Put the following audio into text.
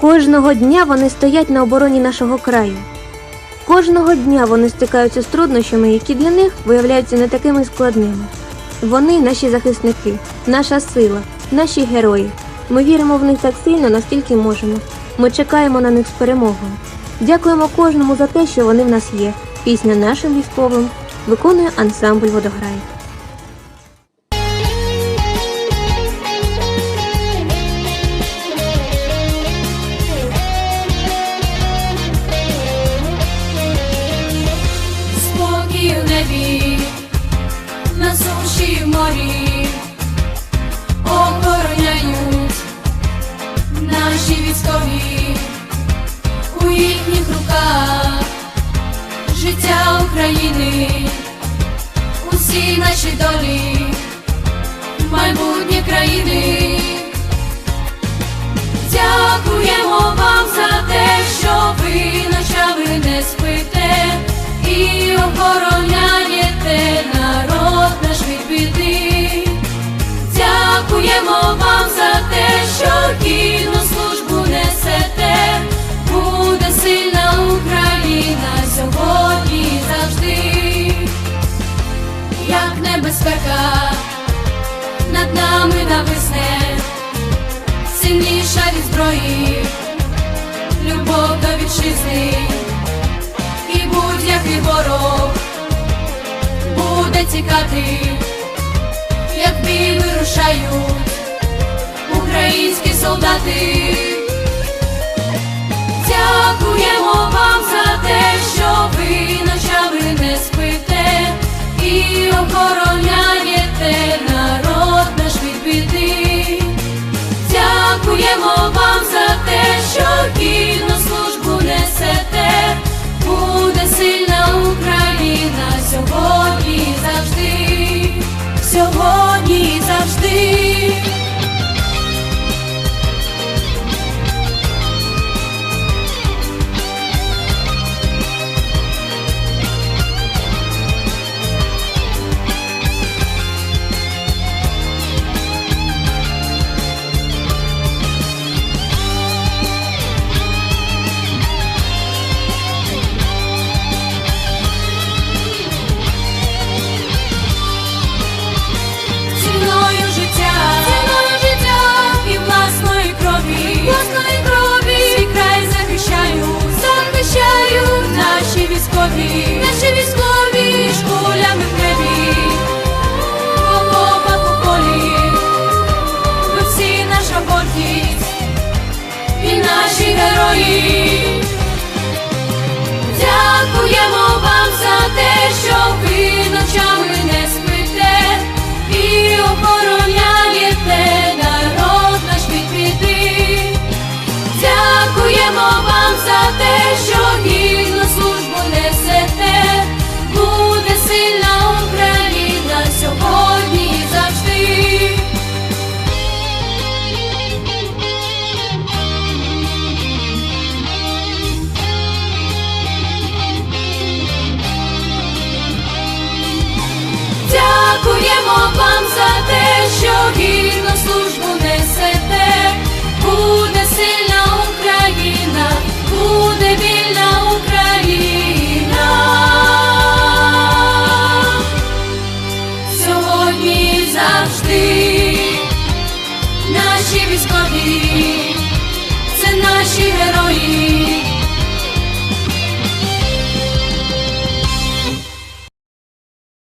Кожного дня вони стоять на обороні нашого краю. Кожного дня вони стикаються з труднощами, які для них виявляються не такими складними. Вони наші захисники, наша сила, наші герої. Ми віримо в них так сильно, наскільки можемо. Ми чекаємо на них з перемогою. Дякуємо кожному за те, що вони в нас є. Пісня нашим військовим виконує ансамбль водограй. На суші морі, охороняють наші військові. У їхніх руках життя України, усі наші долі, майбутнє країни. Дякуємо як небезпека. Над нами нависне сильніша від зброї, любов до вітчизни, і будь-який ворог буде тікати, як бій вирушають українські солдати.